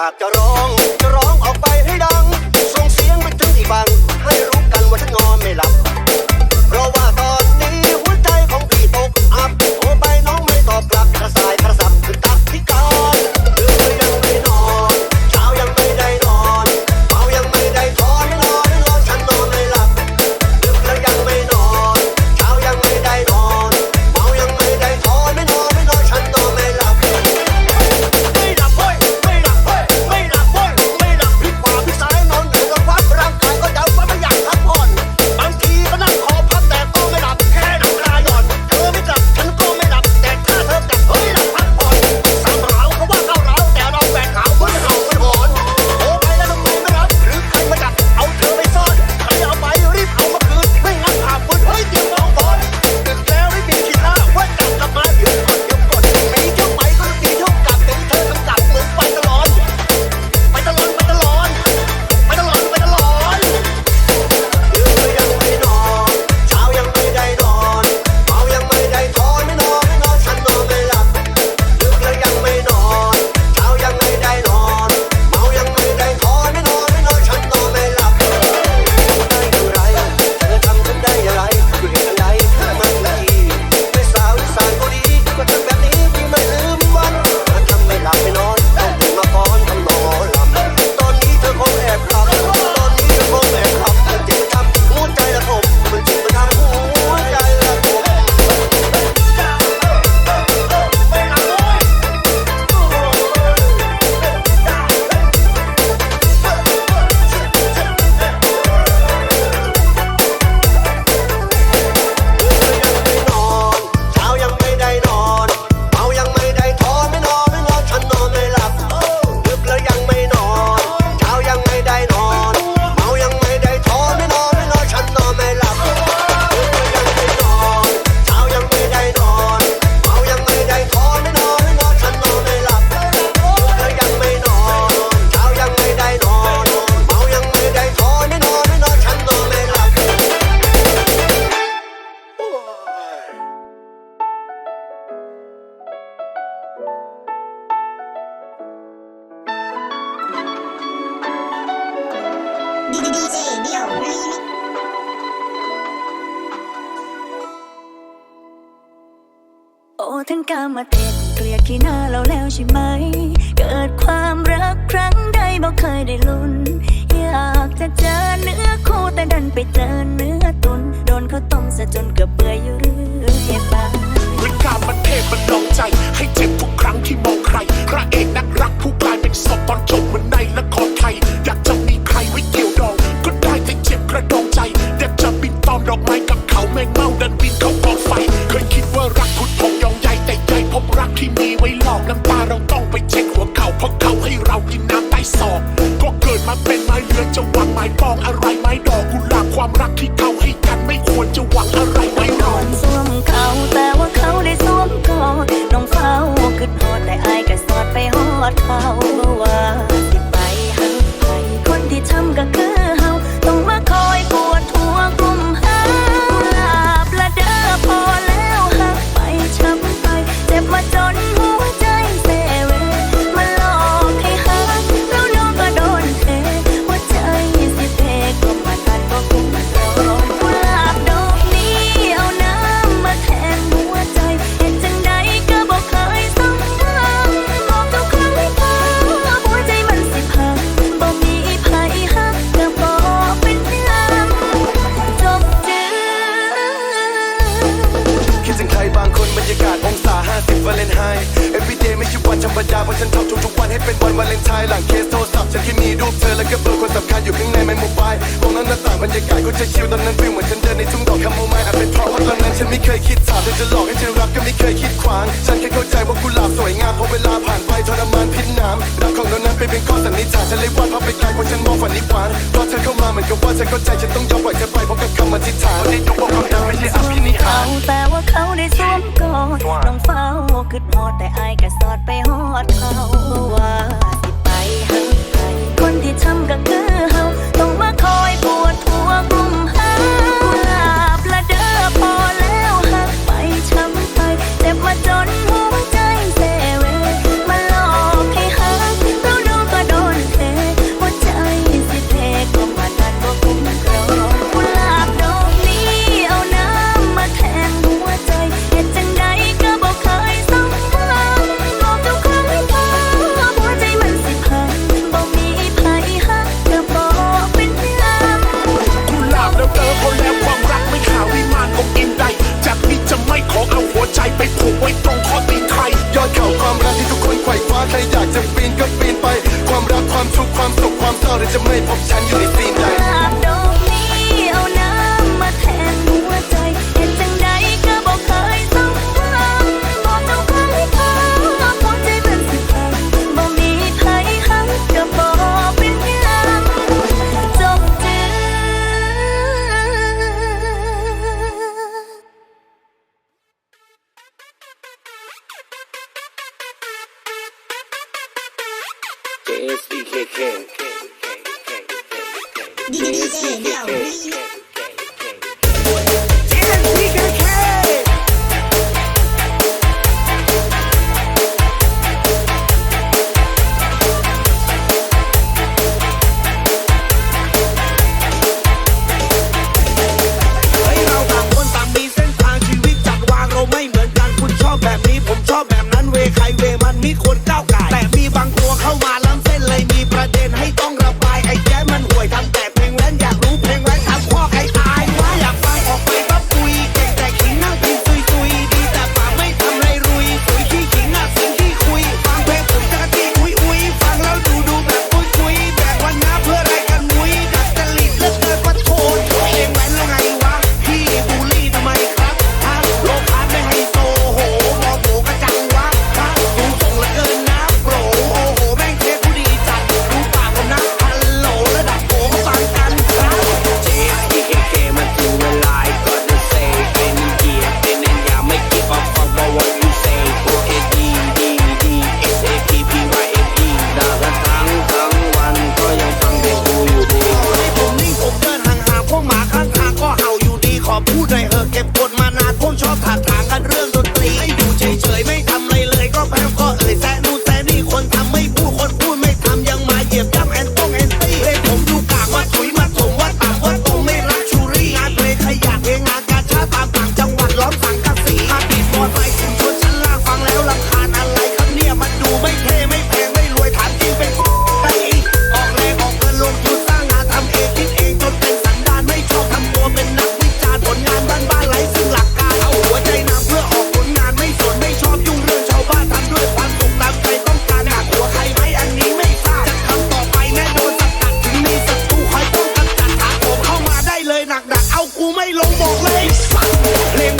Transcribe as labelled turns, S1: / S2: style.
S1: อยากจะร้อง โอ้
S2: ท่านกามาเต็ดเกลียด
S3: ขี้หน้าเราแล้วใช่ไหม เกิดความรักครั้งใดบอกเคยได้ลุ้น อยากจะเจอ
S4: วันเป็
S3: นวันวาเลนไท
S5: น์หลังเคสโทรศัพท์ฉันแค่มีรูปเธอแล้วก็เบอร์คนสำคัญอยู่ข้างในไมโมบายมองหน้าหน้าต่างบรรยากาศก็จะชิลตอนนั้นฟิลเหมือนฉันเดินในทุ่งดอกคาโมไมล์อาจเป็นเพราะว่าตอนนั้นฉันไม่เคยคิดถามเธอจะหลอกให้ฉันรักก็ไม่เคยคิดขวาง ฉันแค่เข้าใจว่ากุหลาบสวยงามพอเวลาผ่านไปทรมานพิษน้ำรักของเรานั้นไปเป็นข้อสันนิษฐานฉันเลยวาดภาพไปไกลเพราะฉันมองฝันนิพานเพราะเธอเข้ามาเหมือนกับว่าฉันเข้าใจฉันต้องยอมปล่อยเธอไปเพราะกับคำอธิษฐานที่ยกบอกความดังไม่ใช่อภินิหาร
S3: เอาแต่ว่าเขาได้สวมกอดน้องเฝ้าคืดฮอดแต่อายก็สอดไปฮอดเขาว่า ขค Hey, yo, ไม่ลงบอกเล
S5: ยเล่
S3: น